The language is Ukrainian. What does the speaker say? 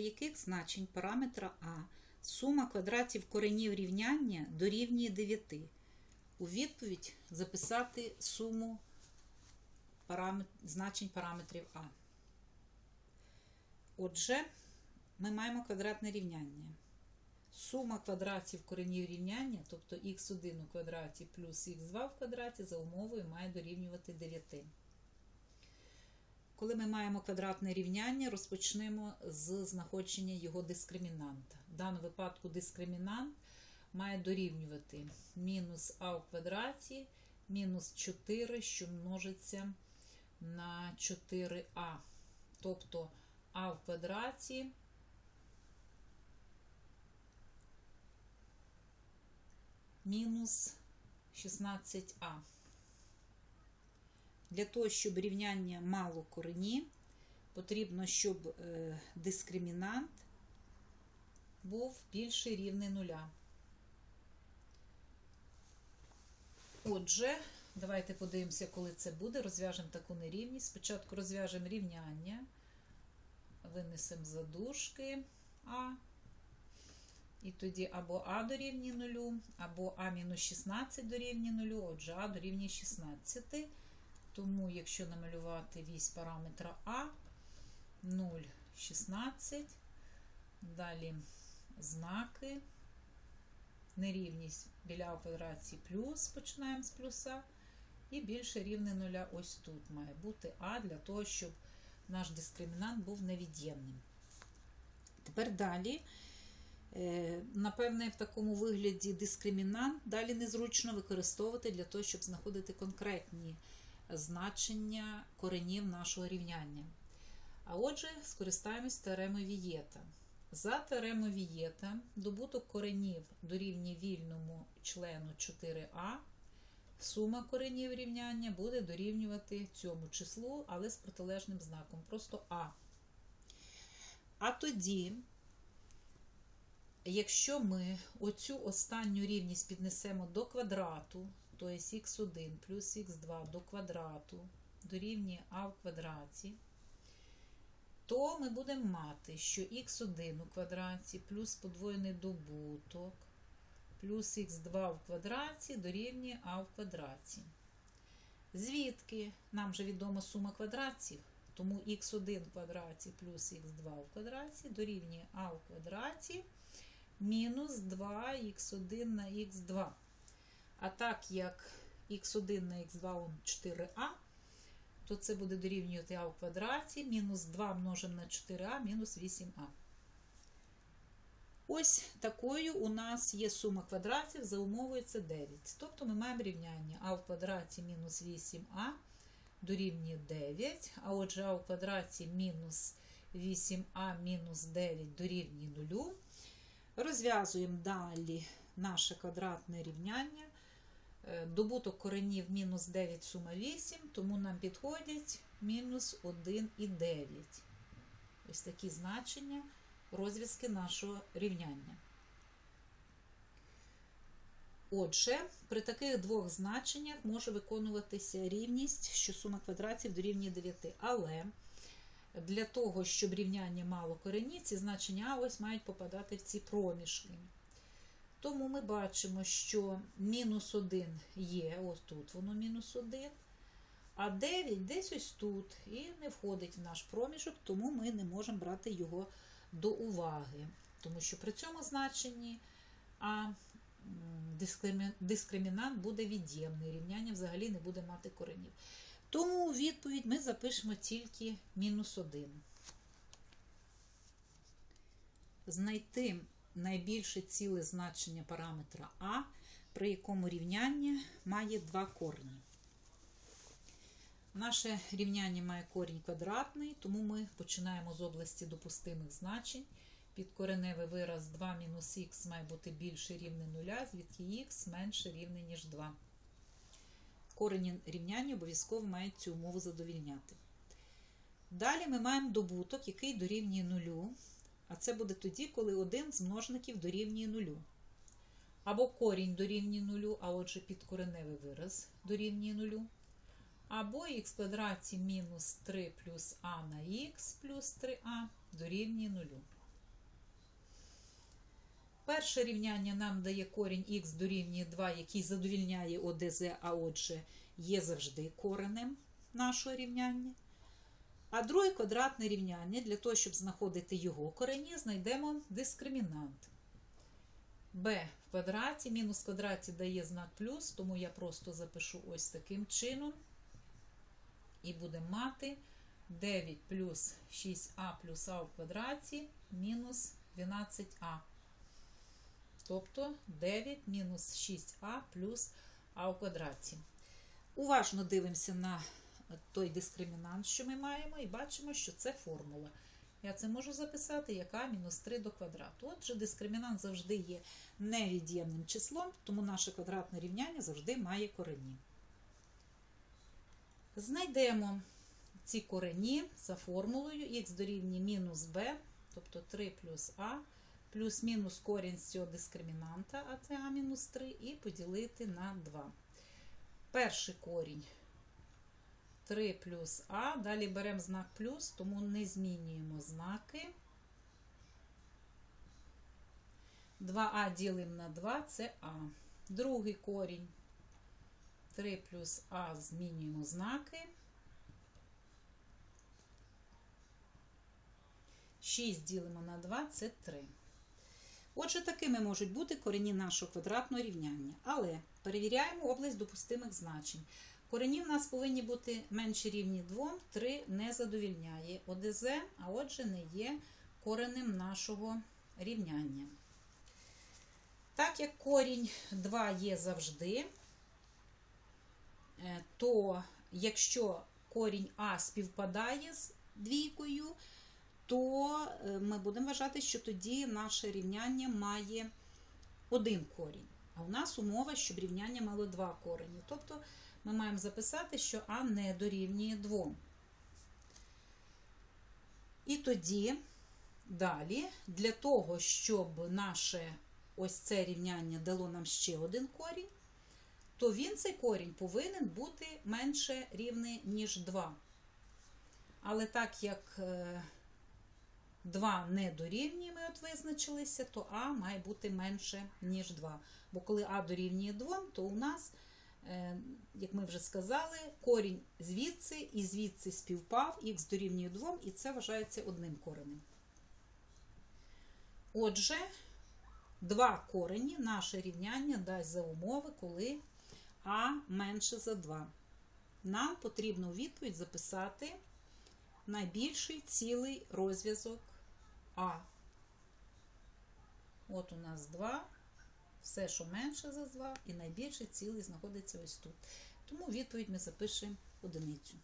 яких значень параметра А сума квадратів коренів рівняння дорівнює 9. У відповідь записати суму парамет... значень параметрів А. Отже, ми маємо квадратне рівняння. Сума квадратів коренів рівняння, тобто х1 у квадраті плюс х2 в квадраті, за умовою має дорівнювати 9. Коли ми маємо квадратне рівняння, розпочнемо з знаходження його дискримінанта. В даному випадку дискримінант має дорівнювати мінус а в квадраті, мінус 4, що множиться на 4а. Тобто а в квадраті мінус 16а. Для того, щоб рівняння мало корені, потрібно, щоб е, дискримінант був більший рівний нуля. Отже, давайте подивимося, коли це буде. Розв'яжемо таку нерівність. Спочатку розв'яжемо рівняння, винесемо задушки А. І тоді або А дорівнює нулю, або А мінус 16 дорівнює нулю, отже, А дорівнює 16. Тому, якщо намалювати вісь параметра А, 0, 16, далі знаки, нерівність біля операції плюс, починаємо з плюса, і більше рівне нуля ось тут має бути А для того, щоб наш дискримінант був невід'ємним. Тепер далі. Напевне, в такому вигляді дискримінант далі незручно використовувати для того, щоб знаходити конкретні значення коренів нашого рівняння. А отже, скористаємось теоремою Вієта. За теоремою Вієта добуток коренів дорівнює вільному члену 4а. Сума коренів рівняння буде дорівнювати цьому числу, але з протилежним знаком, просто А. А тоді. Якщо ми оцю останню рівність піднесемо до квадрату, то є х1 плюс х2 до квадрату дорівнює а в квадраті, то ми будемо мати, що х1 у квадраті плюс подвоєний добуток плюс х2 в квадраті дорівнює а в квадраті. Звідки нам вже відома сума квадратів, тому х1 в квадраті плюс х2 в квадраті дорівнює а в квадраті мінус 2х1 на х2. А так як х1 на х2 он 4а, то це буде дорівнювати а в квадраті, мінус 2 множимо на 4а, мінус 8а. Ось такою у нас є сума квадратів, за умовою це 9. Тобто ми маємо рівняння а в квадраті мінус 8а дорівнює 9, а отже, а в квадраті мінус 8а мінус 9 дорівнює 0. Розв'язуємо далі наше квадратне рівняння. Добуток коренів мінус 9 сума 8, тому нам підходять мінус 1 і 9. Ось такі значення розв'язки нашого рівняння. Отже, при таких двох значеннях може виконуватися рівність, що сума квадратів дорівнює 9. Але для того, щоб рівняння мало корені, ці значення ось мають попадати в ці проміжки. Тому ми бачимо, що мінус 1 є, ось тут воно мінус 1, а 9 десь ось тут і не входить в наш проміжок, тому ми не можемо брати його до уваги. Тому що при цьому значенні а дискримінант буде від'ємний, рівняння взагалі не буде мати коренів. Тому у відповідь ми запишемо тільки мінус 1. Знайти найбільше ціле значення параметра А, при якому рівняння має два корені. Наше рівняння має корінь квадратний, тому ми починаємо з області допустимих значень. Підкореневий вираз 2 мінус х має бути більше рівне 0, звідки х менше рівне, ніж 2 корені рівняння обов'язково мають цю умову задовільняти. Далі ми маємо добуток, який дорівнює нулю, а це буде тоді, коли один з множників дорівнює нулю. Або корінь дорівнює нулю, а отже підкореневий вираз дорівнює нулю. Або х квадраті мінус 3 плюс а на х плюс 3а дорівнює нулю. перше рівняння нам дає корінь х дорівнює 2, який задовільняє ОДЗ, а отже, є завжди коренем нашого рівняння. А друге квадратне рівняння, для того, щоб знаходити його корені, знайдемо дискримінант. b в квадраті, мінус квадраті дає знак плюс, тому я просто запишу ось таким чином. І будемо мати 9 плюс 6а плюс а в квадраті мінус 12а. Тобто 9 мінус 6а плюс а в квадраті. Уважно дивимося на той дискримінант, що ми маємо, і бачимо, що це формула. Я це можу записати як а мінус 3 до квадрату. Отже, дискримінант завжди є невід'ємним числом, тому наше квадратне рівняння завжди має корені. Знайдемо ці корені за формулою х дорівнює мінус b, тобто 3 плюс а, плюс-мінус корінь з цього дискримінанта, а це а мінус 3, і поділити на 2. Перший корінь 3 плюс а. Далі беремо знак плюс, тому не змінюємо знаки. 2а ділимо на 2 це а. Другий корінь 3 плюс а змінюємо знаки. 6 ділимо на 2 це 3. Отже, такими можуть бути корені нашого квадратного рівняння. Але перевіряємо область допустимих значень. Корені в нас повинні бути менші рівні 2, 3 не задовільняє ОДЗ, а отже, не є коренем нашого рівняння. Так як корінь 2 є завжди, е, то якщо корінь А співпадає з двійкою, то е, ми будемо вважати, що тоді наше рівняння має один корінь. А у нас умова, щоб рівняння мало два корені. Тобто ми маємо записати, що А не дорівнює 2. І тоді, далі, для того, щоб наше ось це рівняння дало нам ще один корінь, то він цей корінь повинен бути менше рівний, ніж 2. Але так як 2 не дорівнює, ми от визначилися, то А має бути менше, ніж 2. Бо коли А дорівнює 2, то у нас, е, як ми вже сказали, корінь звідси і звідси співпав, х дорівнює 2, і це вважається одним коренем. Отже, два корені наше рівняння дасть за умови, коли А менше за 2. Нам потрібно у відповідь записати найбільший цілий розв'язок А. От у нас 2. Все, що менше за 2, і найбільше цілий знаходиться ось тут. Тому відповідь ми запишемо одиницю.